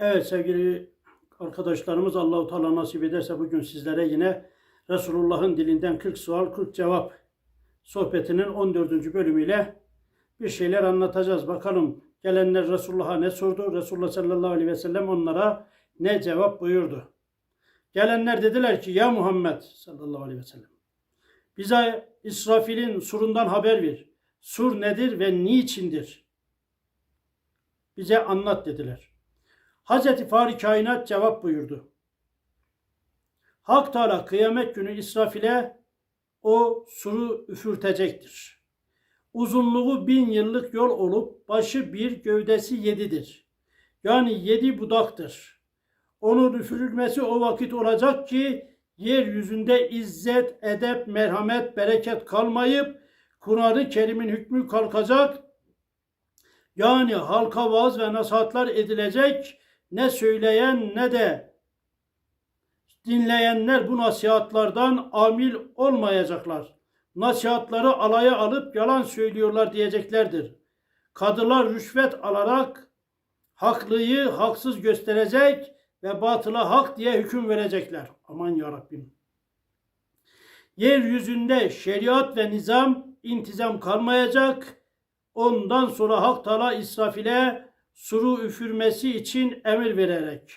Evet sevgili arkadaşlarımız Allahu Teala nasip ederse bugün sizlere yine Resulullah'ın dilinden 40 sual 40 cevap sohbetinin 14. bölümüyle bir şeyler anlatacağız. Bakalım gelenler Resulullah'a ne sordu? Resulullah sallallahu aleyhi ve sellem onlara ne cevap buyurdu? Gelenler dediler ki ya Muhammed sallallahu aleyhi ve sellem bize İsrafil'in surundan haber ver. Sur nedir ve niçindir? Bize anlat dediler. Hazreti Fahri Kainat cevap buyurdu. Hak Teala kıyamet günü İsrafil'e o suru üfürtecektir. Uzunluğu bin yıllık yol olup başı bir gövdesi yedidir. Yani yedi budaktır. Onun üfürülmesi o vakit olacak ki yeryüzünde izzet, edep, merhamet, bereket kalmayıp Kur'an-ı Kerim'in hükmü kalkacak. Yani halka vaaz ve nasihatler edilecek. Ne söyleyen ne de dinleyenler bu nasihatlardan amil olmayacaklar. Nasihatları alaya alıp yalan söylüyorlar diyeceklerdir. Kadılar rüşvet alarak haklıyı haksız gösterecek ve batıla hak diye hüküm verecekler. Aman ya Rabbim. Yeryüzünde şeriat ve nizam, intizam kalmayacak. Ondan sonra Hak Teala İsrafil'e suru üfürmesi için emir vererek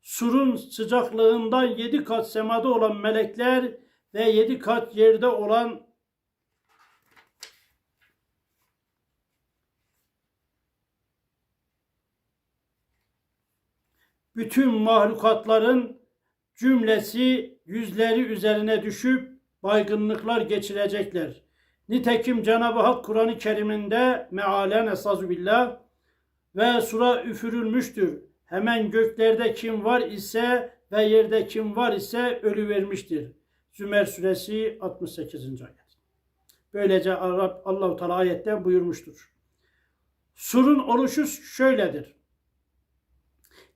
surun sıcaklığından yedi kat semada olan melekler ve yedi kat yerde olan bütün mahlukatların cümlesi yüzleri üzerine düşüp baygınlıklar geçirecekler. Nitekim Cenab-ı Hak Kur'an-ı Kerim'inde mealen esazu billah ve sura üfürülmüştür. Hemen göklerde kim var ise ve yerde kim var ise ölü vermiştir. Zümer suresi 68. ayet. Böylece Arap Allahu Teala ayette buyurmuştur. Surun oluşu şöyledir.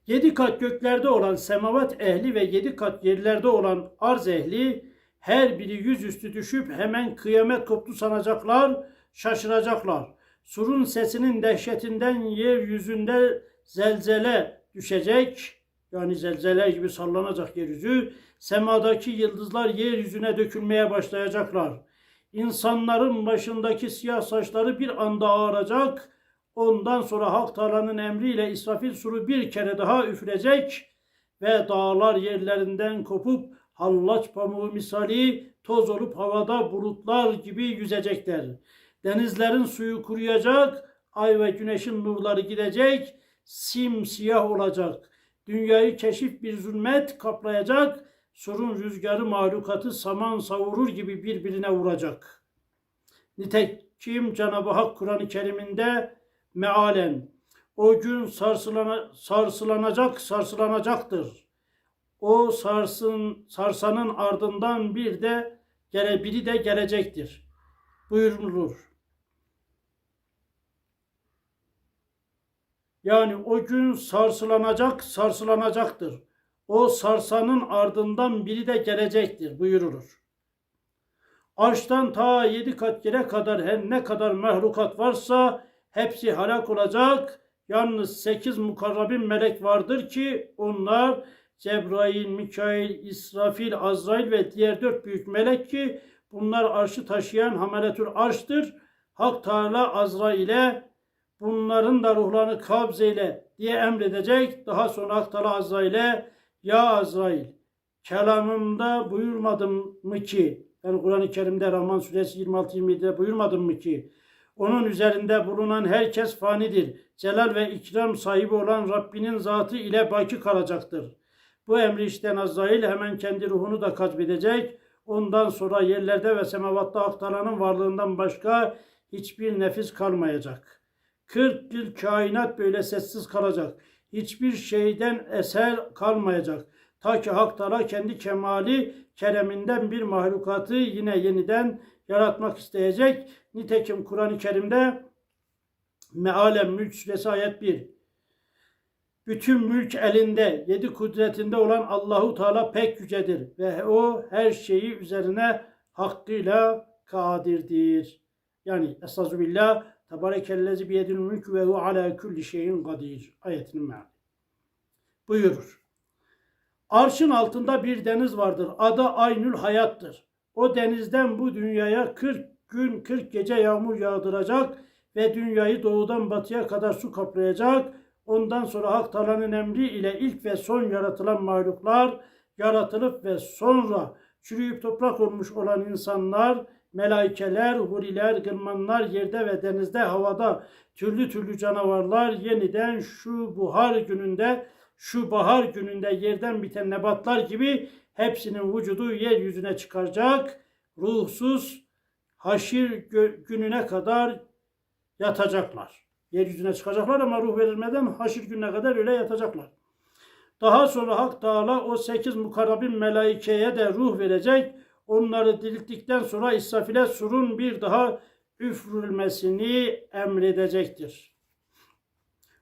Yedi kat göklerde olan semavat ehli ve yedi kat yerlerde olan arz ehli her biri yüzüstü düşüp hemen kıyamet koptu sanacaklar, şaşıracaklar. Surun sesinin dehşetinden yeryüzünde zelzele düşecek. Yani zelzele gibi sallanacak yeryüzü. Semadaki yıldızlar yeryüzüne dökülmeye başlayacaklar. İnsanların başındaki siyah saçları bir anda ağaracak. Ondan sonra Hak Teala'nın emriyle İsrafil suru bir kere daha üfürecek ve dağlar yerlerinden kopup hallaç pamuğu misali toz olup havada bulutlar gibi yüzecekler. Denizlerin suyu kuruyacak, ay ve güneşin nurları gidecek, simsiyah olacak. Dünyayı keşif bir zulmet kaplayacak, surun rüzgarı mahlukatı saman savurur gibi birbirine vuracak. Nitekim Cenab-ı Hak Kur'an-ı Kerim'inde mealen o gün sarsılana, sarsılanacak sarsılanacaktır. O sarsın sarsanın ardından bir de gele biri de gelecektir. Buyurulur. Yani o gün sarsılanacak sarsılanacaktır. O sarsanın ardından biri de gelecektir buyurulur. Arştan ta yedi kat yere kadar her ne kadar mehlukat varsa hepsi halak olacak. Yalnız sekiz mukarrabin melek vardır ki onlar Cebrail, Mikail, İsrafil, Azrail ve diğer dört büyük melek ki bunlar arşı taşıyan hameletül arştır. Hak Teala Azrail'e bunların da ruhlarını kabzeyle diye emredecek. Daha sonra Hak Azrail'e ya Azrail kelamımda buyurmadım mı ki ben Kur'an-ı Kerim'de Rahman suresi 26-27'de buyurmadım mı ki onun üzerinde bulunan herkes fanidir. Celal ve ikram sahibi olan Rabbinin zatı ile baki kalacaktır. Bu emri işten Azrail hemen kendi ruhunu da kazbedecek. Ondan sonra yerlerde ve semavatta aktaranın varlığından başka hiçbir nefis kalmayacak. 40 yıl kainat böyle sessiz kalacak. Hiçbir şeyden eser kalmayacak. Ta ki Hak Teala kendi kemali kereminden bir mahlukatı yine yeniden yaratmak isteyecek. Nitekim Kur'an-ı Kerim'de Mealem Mülk Suresi ayet 1 bütün mülk elinde, yedi kudretinde olan Allahu Teala pek yücedir ve o her şeyi üzerine hakkıyla kadirdir. Yani billah Tebarekellezi biyedil mülk ve hu ala kulli şeyin kadir. Ayetinin meali. buyurur. Arşın altında bir deniz vardır. Adı Aynül Hayat'tır. O denizden bu dünyaya 40 gün 40 gece yağmur yağdıracak ve dünyayı doğudan batıya kadar su kaplayacak. Ondan sonra Hak Teala'nın emri ile ilk ve son yaratılan mahluklar yaratılıp ve sonra çürüyüp toprak olmuş olan insanlar, melaikeler, huriler, gırmanlar, yerde ve denizde, havada türlü türlü canavarlar yeniden şu buhar gününde, şu bahar gününde yerden biten nebatlar gibi hepsinin vücudu yeryüzüne çıkacak, ruhsuz haşir gününe kadar yatacaklar. Yeryüzüne çıkacaklar ama ruh verilmeden haşir gününe kadar öyle yatacaklar. Daha sonra Hak Teala o sekiz mukarrabin melaikeye de ruh verecek. Onları dirilttikten sonra İsrafil'e surun bir daha üfrülmesini emredecektir.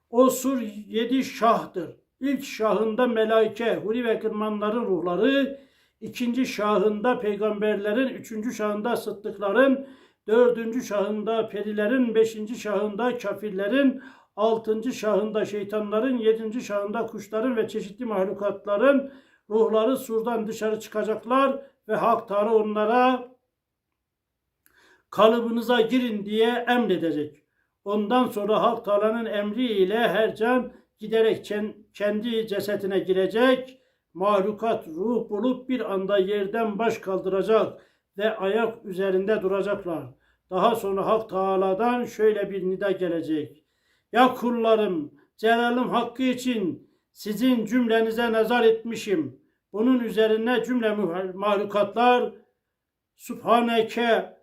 O sur yedi şahtır. İlk şahında melaike, huri ve kırmanların ruhları, ikinci şahında peygamberlerin, üçüncü şahında sıddıkların, dördüncü şahında perilerin, beşinci şahında kafirlerin, altıncı şahında şeytanların, yedinci şahında kuşların ve çeşitli mahlukatların ruhları surdan dışarı çıkacaklar ve Hak Teala onlara kalıbınıza girin diye emredecek. Ondan sonra Hak Teala'nın emriyle her can giderek ken- kendi cesetine girecek. Mahlukat ruh bulup bir anda yerden baş kaldıracak ve ayak üzerinde duracaklar. Daha sonra Hak Teala'dan şöyle bir nida gelecek. Ya kullarım, Celal'im hakkı için sizin cümlenize nazar etmişim. Bunun üzerine cümle mahlukatlar Subhaneke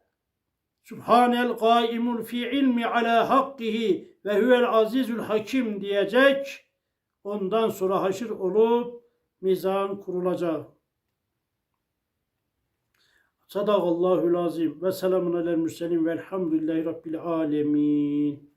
Subhanel gaimul fi ilmi ala hakkihi ve huvel azizül hakim diyecek. Ondan sonra haşır olup mizan kurulacak. Sadakallahul azim ve selamun alel mürselin velhamdülillahi rabbil alemin.